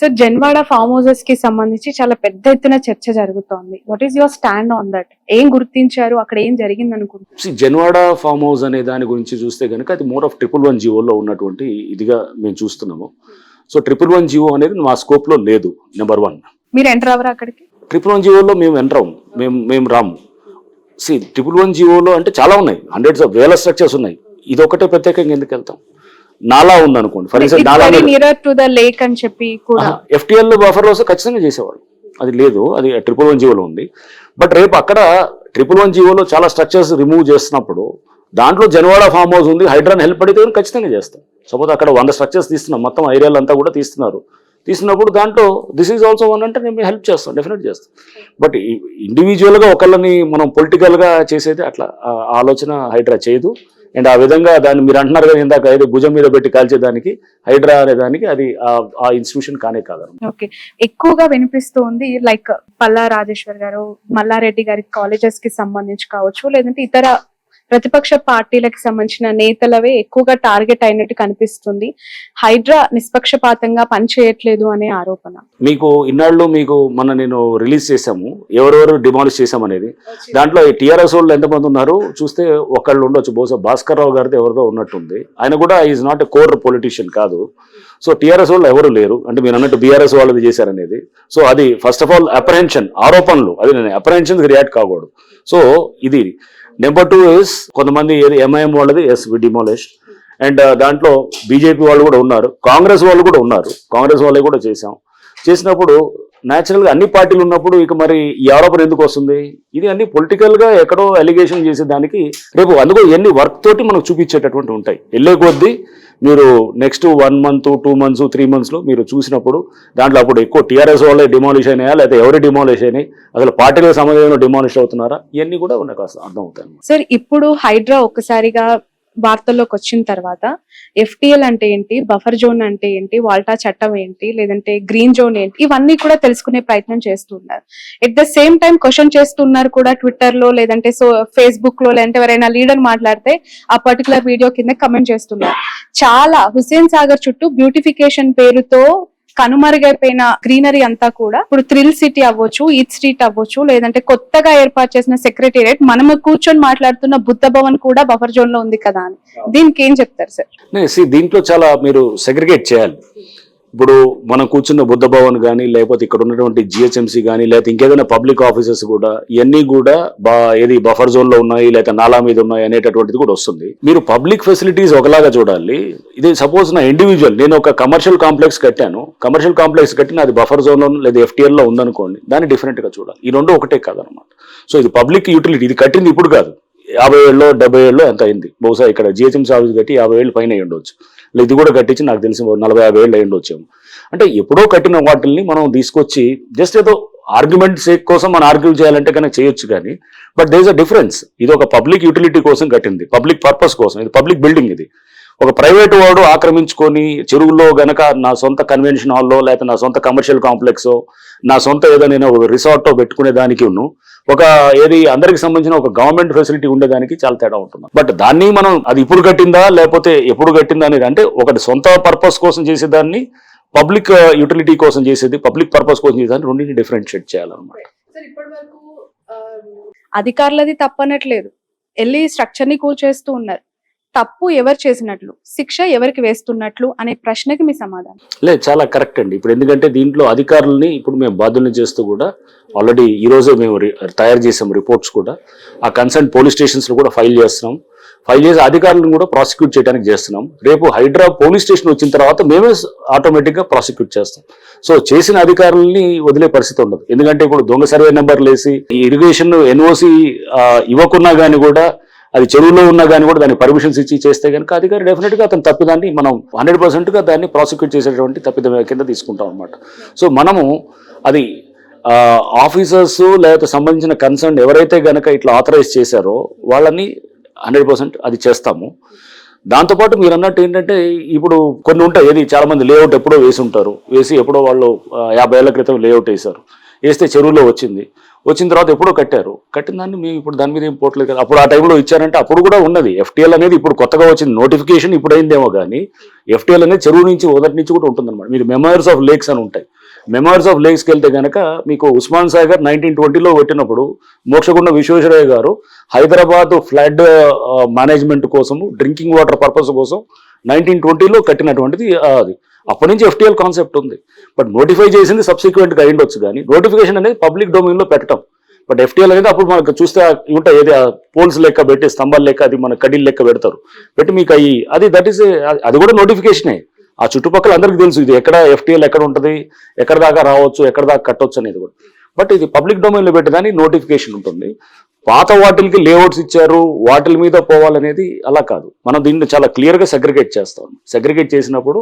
So Janwada form హౌసెస్కి సంబంధించి చాలా పెద్ద ఎత్తున చర్చ జరుగుతోంది. What is your stand on that ఏం గుర్తించారు? అక్కడ ఏం జరిగింది అనుకుంటున్నారు? జన్వాడ ఫామ్ హౌస్ అనే దాని గురించి చూస్తే కనుక అది మోర్ ఆఫ్ ట్రిపుల్ వన్ జీవోలో ఉన్నటువంటి ఇదిగా మేము చూస్తున్నాము. సో ట్రిపుల్ వన్ జీవో అనేది మా స్కోప్లో లేదు నెంబర్ వన్ మీరు ఎంటర్ అవ్వరా అక్కడికి? ట్రిపుల్ వన్ జీవోలో మేము ఎంటర్ అవ్వం. మేము మేము రాము. సి ట్రిపుల్ వన్ జీవోలో అంటే చాలా ఉన్నాయి. హండ్రెడ్స్ ఆఫ్ వేల స్ట్రక్చర్స్ ఉన్నాయి. ఇది ఒకటే ప్రత్యేకంగా ఎందుకు వెళ్తాం? నాలా ఉంది. అనుకోండి ఫర్ ఎగ్జాంపుల్ లేక్ అని చెప్పి ఎఫ్టీఎల్ బఫర్ వస్తే ఖచ్చితంగా చేసేవాళ్ళు. అది లేదు అది ట్రిపుల్ వన్ జీవోలో ఉంది. బట్ రేపు అక్కడ ట్రిపుల్ వన్ జీవోలో చాలా స్ట్రక్చర్స్ రిమూవ్ చేస్తున్నప్పుడు దాంట్లో జనవాడ ఫామ్ హౌస్ ఉంది హైడ్రాన్ హెల్ప్ అడిగితే కనుక ఖచ్చితంగా చేస్తాం. సపోజ్ అక్కడ వంద స్ట్రక్చర్స్ తీస్తున్నాం మొత్తం ఏరియాలు అంతా కూడా తీస్తున్నారు. తీసినప్పుడు దాంట్లో దిస్ ఈజ్ ఆల్సో వన్ అంటే నేను హెల్ప్ చేస్తాం డెఫినెట్ చేస్తాం. బట్ ఇండివిజువల్గా ఒకళ్ళని మనం పొలిటికల్గా చేసేది అట్లా ఆలోచన హైడ్రా చేయదు. అండ్ ఆ విధంగా దాన్ని మీరు అంటున్నారు కదా ఇందాక ఏదో భుజం మీద పెట్టి కాల్చేదానికి హైడ్రా అనే దానికి అది ఆ- ఇన్స్టిట్యూషన్ కానే కాదు ఓకే ఎక్కువగా వినిపిస్తుంది లైక్ పల్లా రాజేశ్వర్ గారు మల్లారెడ్డి గారి కాలేజెస్కి సంబంధించి కావచ్చు లేదంటే ఇతర ప్రతిపక్ష పార్టీలకు సంబంధించిన నేతలవే ఎక్కువగా టార్గెట్ అయినట్టు కనిపిస్తుంది. హైడ్రా నిష్పక్షపాతంగా పనిచేయట్లేదు అనే ఆరోపణ. మీకు ఇన్నాళ్ళు మీకు మొన్న నేను రిలీజ్ చేశాము ఎవరెవరు డిమాలిష్ చేశామనేది. దాంట్లో ఈ టీఆర్ఎస్ వాళ్ళు ఎంతమంది ఉన్నారు చూస్తే ఒకళ్ళు ఉండొచ్చు బహుశా భాస్కర్ రావు గారిది ఎవరిదో ఉన్నట్టుంది. ఆయన కూడా is not a core politician కాదు. సో టీఆర్ఎస్ వాళ్ళు ఎవరు లేరు అంటే మీరు అన్నట్టు బీఆర్ఎస్ వాళ్ళది చేశారనేది. సో అది ఫస్ట్ ఆఫ్ ఆల్ అప్రహెన్షన్ ఆరోపణలు అది నేను అప్రహెన్షన్ రియాక్ట్ కాకూడదు. సో ఇది నెంబర్ టూ ఇస్ కొంతమంది ఏది ఎంఐఎం వాళ్ళది ఎస్ వి డిమాలిష్ అండ్ దాంట్లో బీజేపీ వాళ్ళు కూడా ఉన్నారు. కాంగ్రెస్ వాళ్ళు కూడా ఉన్నారు. కాంగ్రెస్ వాళ్ళే కూడా చేశాం. చేసినప్పుడు న్యాచురల్గా అన్ని పార్టీలు ఉన్నప్పుడు ఇక మరి ఈ ఆరోపణ ఎందుకు వస్తుంది? ఇది అన్ని పొలిటికల్గా ఎక్కడో అలిగేషన్ చేసేదానికి రేపు అందుకో ఎన్ని వర్క్ తోటి మనకు చూపించేటటువంటి ఉంటాయి. వెళ్ళే కొద్దీ మీరు next one month two months three మంత్స్లో మీరు చూసినప్పుడు దాంట్లో అప్పుడు ఎక్కువ టీఆర్ఎస్ వాళ్ళే డిమాలిష్ అయినాయా? లేకపోతే ఎవరు డిమాలిష్ అయినాయి? అసలు పార్టీలకు సంబంధించిన డిమాలిష్ అవుతున్నారా? ఇవన్నీ కూడా నాకు అసలు అర్థం అవుతాయి సార్ ఇప్పుడు హైడ్రా ఒక్కసారిగా వార్తల్లోకి వచ్చిన తర్వాత ఎఫ్టిఎల్ అంటే ఏంటి బఫర్ జోన్ అంటే ఏంటి వాల్టా చట్టం ఏంటి లేదంటే గ్రీన్ జోన్ ఏంటి ఇవన్నీ కూడా తెలుసుకునే ప్రయత్నం చేస్తున్నారు. At the same time question చేస్తున్నారు కూడా ట్విట్టర్లో లేదంటే సో ఫేస్బుక్లో లేదంటే ఎవరైనా లీడర్ మాట్లాడితే ఆ పర్టికులర్ వీడియో కింద కమెంట్ చేస్తున్నారు. చాలా హుస్సేన్ సాగర్ చుట్టూ బ్యూటిఫికేషన్ పేరుతో కనుమరుగైపోయిన గ్రీనరీ అంతా కూడా ఇప్పుడు థ్రిల్ సిటీ అవ్వచ్చు ఈత్ స్ట్రీట్ అవ్వచ్చు లేదంటే కొత్తగా ఏర్పాటు చేసిన సెక్రటేరియట్ మనము కూర్చొని మాట్లాడుతున్న బుద్ధ భవన్ కూడా బఫర్ జోన్లో ఉంది కదా అని. దీనికి ఏం చెప్తారు సార్? దీంట్లో చాలా మీరు సెగ్రిగేట్ చేయాలి. ఇప్పుడు మనం కూర్చున్న బుద్ధ భవన్ కానీ లేకపోతే ఇక్కడ ఉన్నటువంటి జిహెచ్ఎంసీ కానీ లేకపోతే ఇంకేదైనా పబ్లిక్ ఆఫీసెస్ కూడా ఇవన్నీ కూడా బా ఏది బఫర్ జోన్లో ఉన్నాయి లేకపోతే నాలా మీద ఉన్నాయి అనేటటువంటిది కూడా వస్తుంది. మీరు పబ్లిక్ ఫెసిలిటీస్ ఒకలాగా చూడాలి. ఇది సపోజ్ నా ఇండివిజువల్ నేను ఒక కమర్షియల్ కాంప్లెక్స్ కట్టాను. కమర్షియల్ కాంప్లెక్స్ కట్టిన అది బఫర్ జోన్లో లేదా ఎఫ్టీఎల్లో ఉందనుకోండి దాన్ని డిఫరెంట్గా చూడాలి. ఈ రెండు ఒకటే కాదనమాట సో ఇది పబ్లిక్ యూటిలిటీ ఇది కట్టింది ఇప్పుడు కాదు. యాభై ఏళ్ళలో డెబ్బై ఏళ్ళలో ఎంత అయింది. బహుశా ఇక్కడ జిహెచ్ఎంసీ ఆఫీస్ కట్టి యాభై ఏళ్ళు పైన ఉండొచ్చు ఇది కూడా కట్టించి నాకు తెలిసి నలభై యాభై ఏళ్ళు అయి వచ్చాము. అంటే ఎప్పుడో కట్టిన వాటిల్ని మనం తీసుకొచ్చి జస్ట్ ఏదో ఆర్గ్యుమెంట్ సేక్ కోసం మనం ఆర్గ్యూ చేయాలంటే కనుక చేయొచ్చు కానీ బట్ దేస్ అ డిఫరెన్స్ ఇది ఒక పబ్లిక్ యూటిలిటీ కోసం కట్టింది. పబ్లిక్ పర్పస్ కోసం. ఇది పబ్లిక్ బిల్డింగ్ ఇది. ఒక ప్రైవేట్ వాడు ఆక్రమించుకొని చెరువులో గనక నా సొంత కన్వెన్షన్ హాల్లో లేకపోతే నా సొంత కమర్షియల్ కాంప్లెక్స్ నా సొంత ఏదో నేను ఒక రిసార్ట్ పెట్టుకునే దానికి ఉన్నాను ఒక ఏది అందరికి సంబంధించిన ఒక గవర్నమెంట్ ఫెసిలిటీ ఉండేదానికి చాలా తేడా ఉంటుంది. బట్ దాన్ని మనం అది ఇప్పుడు కట్టిందా లేకపోతే ఎప్పుడు కట్టిందా అనేది అంటే ఒకటి సొంత పర్పస్ కోసం చేసేదాన్ని పబ్లిక్ యూటిలిటీ uh, కోసం చేసేది పబ్లిక్ పర్పస్ కోసం చేసేదాన్ని రెండింటిని డిఫరెన్షియేట్ చేయాలన్నమాట. Um, అధికారులది తప్పనట్లేదు. వెళ్ళి స్ట్రక్చర్ని కూల్చేస్తూ ఉన్నారు. తప్పు ఎవరు చేసినట్లు శిక్ష ఎవరికి వేస్తున్నట్లు అనే ప్రశ్నకి మీ సమాధానం. లేదు చాలా కరెక్ట్ అండి. ఇప్పుడు ఎందుకంటే దీంట్లో అధికారులని ఇప్పుడు మేము బాధ్యులను చేస్తూ కూడా ఆల్రెడీ ఈ రోజే మేము రి- తయారు చేసాం రిపోర్ట్స్ కూడా. ఆ కన్సర్న్ పోలీస్ స్టేషన్స్లో కూడా ఫైల్ చేస్తున్నాం. ఫైల్ చేసి అధికారులను కూడా ప్రాసిక్యూట్ చేయడానికి చేస్తున్నాం. రేపు హైడ్రా పోలీస్ స్టేషన్ వచ్చిన తర్వాత మేమే ఆటోమేటిక్గా ప్రాసిక్యూట్ చేస్తాం. సో చేసిన అధికారులని వదిలే పరిస్థితి ఉండదు. ఎందుకంటే ఇప్పుడు దొంగ సర్వే నెంబర్లు వేసి ఈ ఇరిగేషన్ ఎన్ఓసి ఇవ్వకున్నా కానీ కూడా అది చెరువులో ఉన్నా కానీ కూడా దానికి పర్మిషన్స్ ఇచ్చి చేస్తే కనుక అధికారి డెఫినెట్గా అతను తప్పిదాన్ని మనం హండ్రెడ్ పర్సెంట్గా దాన్ని ప్రాసిక్యూట్ చేసేటువంటి తప్పిదం కింద తీసుకుంటాం అనమాట సో మనము అది ఆఫీసర్స్ లేకపోతే సంబంధించిన కన్సర్న్ ఎవరైతే కనుక ఇట్లా ఆథరైజ్ చేశారో వాళ్ళని హండ్రెడ్ పర్సెంట్ అది చేస్తాము. దాంతోపాటు మీరు అన్నట్టు ఏంటంటే ఇప్పుడు కొన్ని ఉంటాయి. ఏది? చాలామంది లేఅవుట్ ఎప్పుడో వేసి ఉంటారు. వేసి ఎప్పుడో వాళ్ళు యాభై ఏళ్ళ క్రితం లేఅవుట్ వేశారు. వేస్తే చెరువులో వచ్చింది. వచ్చిన తర్వాత ఎప్పుడో కట్టారు. కట్టిన దాన్ని మేము ఇప్పుడు దాని మీద ఏం పోవట్లేదు కదా. అప్పుడు ఆ టైంలో ఇచ్చారంటే అప్పుడు కూడా ఉన్నది. ఎఫ్టీఎల్ అనేది ఇప్పుడు కొత్తగా వచ్చింది. నోటిఫికేషన్ ఇప్పుడు అయిందేమో కానీ ఎఫ్టీఎల్ అనేది చెరువు నుంచి మొదటి నుంచి కూడా ఉంటుందన్నమాట. మీరు మెమోరీస్ ఆఫ్ లేక్స్ అని ఉంటాయి. మెమోరీస్ ఆఫ్ లేక్స్కి వెళ్తే కనుక మీకు ఉస్మాన్ సాగర్ నైన్టీన్ ట్వంటీలో పెట్టినప్పుడు మోక్షగుండ విశ్వేశ్వరయ్య గారు హైదరాబాద్ ఫ్లడ్ మేనేజ్మెంట్ కోసము డ్రింకింగ్ వాటర్ పర్పస్ కోసం నైన్టీన్ ట్వంటీలో కట్టినటువంటిది అది. అప్పటి నుంచి ఎఫ్టీఎల్ కాన్సెప్ట్ ఉంది. బట్ నోటిఫై చేసింది సబ్సిక్వెంట్గా అయ్యిండొచ్చు కానీ నోటిఫికేషన్ అనేది పబ్లిక్ డొమైన్లో పెట్టడం బట్ ఎఫ్టీఎల్ అనేది అప్పుడు మనకు చూస్తే ఉంటాయి ఏది? పోల్స్ లెక్క పెట్టి స్తంభాల లెక్క అది మన కడీలు లెక్క పెడతారు. పెట్టి మీకు అయ్యి అది దట్ ఈస్ అది కూడా నోటిఫికేషనే. ఆ చుట్టుపక్కల అందరికీ తెలుసు ఇది ఎక్కడ ఎఫ్టీఎల్ ఎక్కడ ఉంటుంది ఎక్కడ దాకా రావచ్చు ఎక్కడ దాకా కట్టొచ్చు అనేది కూడా. బట్ ఇది పబ్లిక్ డొమైన్లో పెట్టేదాన్ని నోటిఫికేషన్ ఉంటుంది. పాత వాటిల్కి లేఅవుట్స్ ఇచ్చారు వాటిల మీద పోవాలనేది అలా కాదు. మనం దీన్ని చాలా క్లియర్గా సెగ్రిగేట్ చేస్తాం. సెగ్రిగేట్ చేసినప్పుడు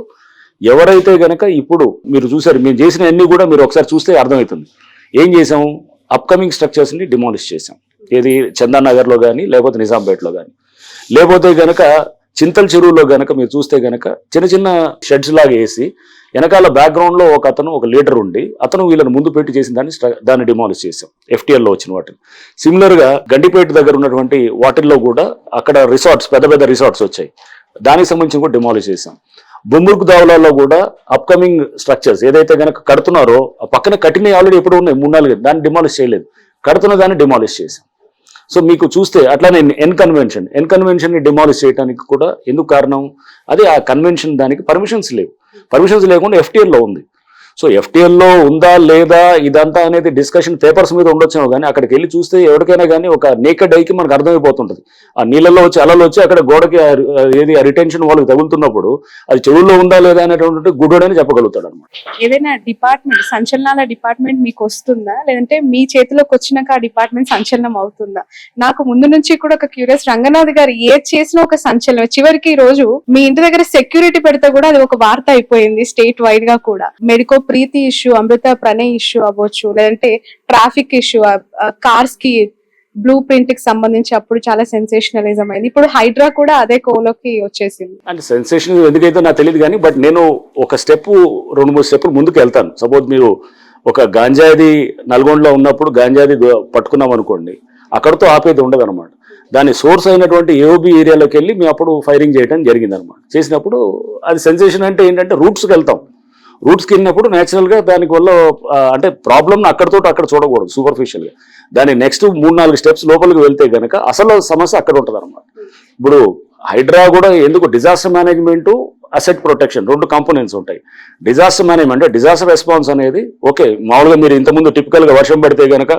ఎవరైతే గనక ఇప్పుడు మీరు చూసారు మేము చేసిన అన్ని కూడా మీరు ఒకసారి చూస్తే అర్థమవుతుంది. ఏం చేసాము అప్కమింగ్ స్ట్రక్చర్స్ని డిమాలిష్ చేసాం ఏది చందానగర్లో కానీ లేకపోతే నిజాంపేటలో కానీ లేకపోతే గనక చింతల చెరువులో గనక మీరు చూస్తే గనక చిన్న చిన్న షెడ్స్ లాగా వేసి వెనకాల బ్యాక్గ్రౌండ్లో ఒక అతను ఒక లీడర్ ఉండి అతను వీళ్ళని ముందు పెట్టి చేసిన దాన్ని దాన్ని డిమాలిష్ చేసాం ఎఫ్టీఎల్లో వచ్చిన వాటిని. సిమిలర్గా గండిపేట దగ్గర ఉన్నటువంటి వాటిల్లో కూడా అక్కడ రిసార్ట్స్ పెద్ద పెద్ద రిసార్ట్స్ వచ్చాయి. దానికి సంబంధించి కూడా డిమాలిష్ చేసాం బొమ్మురుకు దావులలో కూడా అప్కమింగ్ స్ట్రక్చర్స్ ఏదైతే గనక కడుతున్నారో ఆ పక్కన కట్టినవి ఆల్రెడీ ఎప్పుడు ఉన్నాయి మూడు నాలుగు దాన్ని డిమాలిష్ చేయలేదు. కడుతున్న దాన్ని డిమాలిష్ చేశాం. సో మీకు చూస్తే అట్లానే ఎన్ కన్వెన్షన్ ఎన్ కన్వెన్షన్ని డిమాలిష్ చేయడానికి కూడా ఎందుకు కారణం? అదే ఆ కన్వెన్షన్ దానికి పర్మిషన్స్ లేవు. పర్మిషన్స్ లేకుండా ఎఫ్టీఎల్లో లో ఉంది. సో ఎఫ్టీఎల్లో ఉందా లేదా ఇదంతా అనేది డిస్కషన్ పేపర్స్ మీద ఉండొచ్చేమో కానీ అక్కడికి వెళ్ళి చూస్తే ఎవరికైనా కానీ ఒక నేకెడ్ ఐకి మనకు అర్థమైపోతుంటుంది. ఆ నీళ్ళలో వచ్చి అలలు వచ్చి అక్కడ గోడకి ఏది ఆ రిటెన్షన్ వాళ్ళకి తగులుతున్నప్పుడు అది చెవుల్లో ఉందా లేదా అనేటువంటి గుడ్డని చెప్పగలుగుతాడు అనమాట ఏదైనా డిపార్ట్మెంట్ సంచలనాల డిపార్ట్మెంట్ మీకు వస్తుందా? లేదంటే మీ చేతిలోకి వచ్చినాక ఆ డిపార్ట్మెంట్ సంచలనం అవుతుందా? నాకు ముందు నుంచి కూడా ఒక క్యూరియస్ రంగనాథ్ గారు ఏది చేసినా ఒక సంచలనం చివరికి ఈ రోజు మీ ఇంటి దగ్గర సెక్యూరిటీ పెడితే కూడా అది ఒక వార్త అయిపోయింది స్టేట్ వైడ్గా కూడా. Medico Preethi issue Amrutha Pranay issue అవ్వచ్చు లేదంటే ట్రాఫిక్ ఇష్యూ కార్స్కి బ్లూ ప్రింట్కి సంబంధించి అప్పుడు చాలా సెన్సేషనలిజం అయింది. ఇప్పుడు హైడ్రా కూడా అదే కోలోకి వచ్చేసింది. అంటే సెన్సేషన్ ఎందుకైతే నాకు తెలియదు కానీ బట్ నేను ఒక స్టెప్ రెండు మూడు స్టెప్ ముందుకు వెళ్తాను. సపోజ్ మీరు ఒక గాంజాది నల్గొండలో ఉన్నప్పుడు గాంజాది పట్టుకున్నాం అనుకోండి అక్కడతో ఆపేది ఉండదు అనమాట దాని సోర్స్ అయినటువంటి ఏఓబి ఏరియాలోకి వెళ్ళి మేము అప్పుడు ఫైరింగ్ చేయడం జరిగింది అనమాట చేసినప్పుడు అది సెన్సేషన్ అంటే ఏంటంటే రూట్స్కి వెళ్తాం. రూట్స్కి వెళ్ళినప్పుడు న్యాచురల్గా దానివల్ల అంటే ప్రాబ్లమ్ని అక్కడతో అక్కడ చూడకూడదు సూపర్ఫిషియల్గా దాని నెక్స్ట్ మూడు నాలుగు స్టెప్స్ లోపలికి వెళ్తే కనుక అసలు సమస్య అక్కడ ఉంటుంది ఇప్పుడు హైడ్రా కూడా ఎందుకు డిజాస్టర్ మేనేజ్మెంటు అసెట్ ప్రొటెక్షన్ రెండు కాంపోనెంట్స్ ఉంటాయి. డిజాస్టర్ మేనేజ్మెంట్ డిజాస్టర్ రెస్పాన్స్ అనేది ఓకే మామూలుగా మీరు ఇంతకుముందు టిపికల్గా వర్షం పడితే కనుక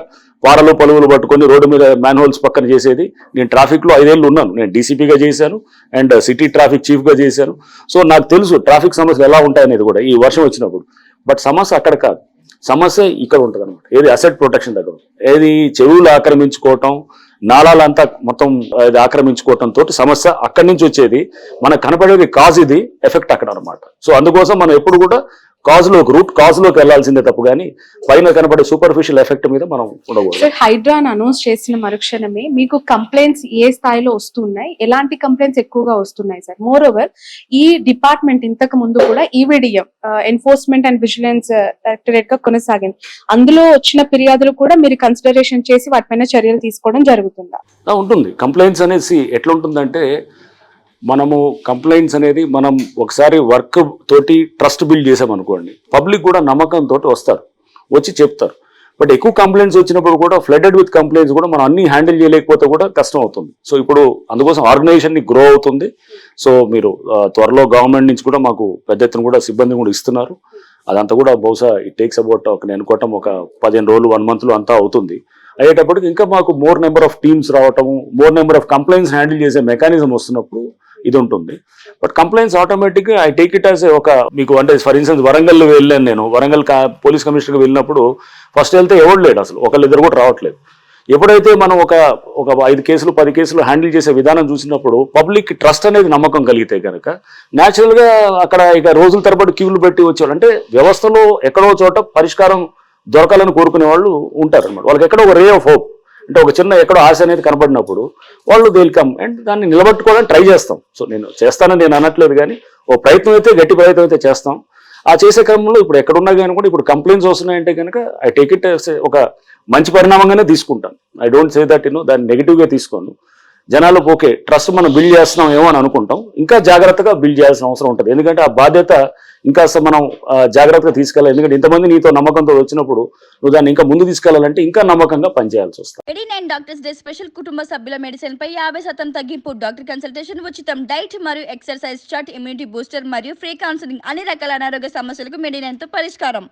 పారలు పలువులు పట్టుకొని రోడ్డు మీద మ్యాన్హోల్స్ పక్కన చేసేది. నేను ట్రాఫిక్లో ఐదేళ్ళు ఉన్నాను. నేను డీసీపీగా చేశాను అండ్ సిటీ ట్రాఫిక్ చీఫ్గా చేశాను. సో నాకు తెలుసు ట్రాఫిక్ సమస్యలు ఎలా ఉంటాయనేది కూడా ఈ వర్షం వచ్చినప్పుడు. బట్ సమస్య అక్కడ కాదు. సమస్య ఇక్కడ ఉంటుంది అనమాట ఏది అసెట్ ప్రొటెక్షన్ దగ్గర ఏది చెవులు ఆక్రమించుకోవటం నాళాలంతా మొత్తం అది ఆక్రమించుకోవటం తోటి సమస్య అక్కడి నుంచి వచ్చేది. మనకు కనపడేది కాజ్ ఇది ఎఫెక్ట్ అక్కడ అనమాట సో అందుకోసం మనం ఎప్పుడు కూడా కాజ్లోకి రూట్ కాజ్లోకి వెళ్ళాల్సిందే తప్పు కానీ పైన కనపడే సూపర్ఫిషియల్ ఎఫెక్ట్ మీద మనం ఉండకూడదు. సార్ హైడ్రాన్ అనౌన్స్ చేసిన మరుక్షణమే మీకు కంప్లైంట్స్ ఏ స్థాయిలో వస్తున్నాయి? ఎలాంటి కంప్లైంట్స్ ఎక్కువగా వస్తున్నాయి సార్ మోర్ ఓవర్ ఈ డిపార్ట్మెంట్ ఇంతకు ముందు కూడా ఈవిడిఎం ఎన్ఫోర్స్మెంట్ అండ్ విజిలెన్స్ డైరెక్టరేట్గా కొనసాగింది. అందులో వచ్చిన ఫిర్యాదులు కూడా మీరు కన్సిడరేషన్ చేసి వాటిపైన చర్యలు తీసుకోవడం జరుగుతుందా? ఉంటుంది. కంప్లైంట్స్ అనేసి ఎట్లా ఉంటుందంటే మనము కంప్లైంట్స్ అనేది మనం ఒకసారి వర్క్ తోటి ట్రస్ట్ బిల్డ్ చేసామనుకోండి పబ్లిక్ కూడా నమ్మకంతో వస్తారు వచ్చి చెప్తారు. బట్ ఎక్కువ కంప్లైంట్స్ వచ్చినప్పుడు కూడా ఫ్లడెడ్ విత్ కంప్లైంట్స్ కూడా మనం అన్ని హ్యాండిల్ చేయలేకపోతే కూడా కష్టం అవుతుంది. సో ఇప్పుడు అందుకోసం ఆర్గనైజేషన్ని గ్రో అవుతుంది. సో మీరు త్వరలో గవర్నమెంట్ నుంచి కూడా మాకు పెద్ద ఎత్తున కూడా సిబ్బంది కూడా ఇస్తున్నారు. అదంతా కూడా బహుశా ఇట్ టేక్స్ అబౌట్ ఒక నేను అనుకోవటం ఒక పదిహేను రోజులు వన్ మంత్లో అంతా అవుతుంది. అయ్యేటప్పటికి ఇంకా మాకు మోర్ నెంబర్ ఆఫ్ టీమ్స్ రావటము more number of complaints handle చేసే మెకానిజం వస్తున్నప్పుడు ఇది ఉంటుంది. బట్ కంప్లైంట్స్ ఆటోమేటిక్గా ఐ టేక్ ఇట్ యాజ్ ఒక మీకు అంటే ఫర్ ఇన్స్టెన్స్ వరంగల్ వెళ్ళాను నేను. వరంగల్ పోలీస్ కమిషనర్కి వెళ్ళినప్పుడు ఫస్ట్ వెళ్తే ఎవడు లేడు అసలు. ఒకళ్ళిద్దరు కూడా రావట్లేదు. ఎప్పుడైతే మనం ఒక ఒక ఐదు కేసులు పది కేసులు హ్యాండిల్ చేసే విధానం చూసినప్పుడు పబ్లిక్ ట్రస్ట్ అనేది నమ్మకం కలిగితే కనుక న్యాచురల్గా అక్కడ ఇక రోజుల తరబడి క్యూలు పెట్టి వచ్చాడు అంటే వ్యవస్థలో ఎక్కడో చోట పరిష్కారం దొరకాలని కోరుకునే వాళ్ళు ఉంటారు అనమాట వాళ్ళకి ఎక్కడో ఒక రే ఆఫ్ హోప్ అంటే ఒక చిన్న ఎక్కడో ఆశ అనేది కనపడినప్పుడు వాళ్ళు వెల్కమ్ అండ్ దాన్ని నిలబట్టుకోవడానికి ట్రై చేస్తాం. సో నేను చేస్తానని నేను అనట్లేదు కానీ ఓ ప్రయత్నం అయితే గట్టి ప్రయత్నం అయితే చేస్తాం. ఆ చేసే క్రమంలో ఇప్పుడు ఎక్కడున్నా కానీ కూడా ఇప్పుడు కంప్లైంట్స్ వస్తున్నాయంటే కనుక ఐ టేక్ ఇట్ ఒక మంచి పరిణామంగానే తీసుకుంటాను. ఐ డోంట్ సే దట్ నేను దాన్ని నెగిటివ్గా తీసుకోను. జనాలకు ఓకే ట్రస్ట్ మనం బిల్డ్ చేస్తున్నాం ఏమో అని అనుకుంటాం. ఇంకా జాగ్రత్తగా బిల్డ్ చేయాల్సిన అవసరం ఉంటుంది. ఎందుకంటే ఆ బాధ్యత ఇంకా మనం జాగ్రత్తగా తీసుకెళ్ళాలి. ఎందుకంటే ఇంతమంది నీతో నమ్మకంతో వచ్చినప్పుడు నువ్వు దాన్ని ఇంకా ముందు తీసుకెళ్ళాలంటే ఇంకా నమ్మకంగా పనిచేయాల్సి వస్తుంది. Eighty nine doctors day special కుటుంబ సభ్యుల మెడిసిన్ పై యాభై శాతం తగ్గింపు. డాక్టర్ కన్సల్టేషన్ ఉచితం. డైట్ మరియు ఎక్సర్సైజ్ చార్ట్ ఇమ్యూనిటీ బూస్టర్ మరియు ఫ్రీ కౌన్సిలింగ్ అన్ని రకాల అనారోగ్య సమస్యలకు మెడినైన్తో పరిష్కారం.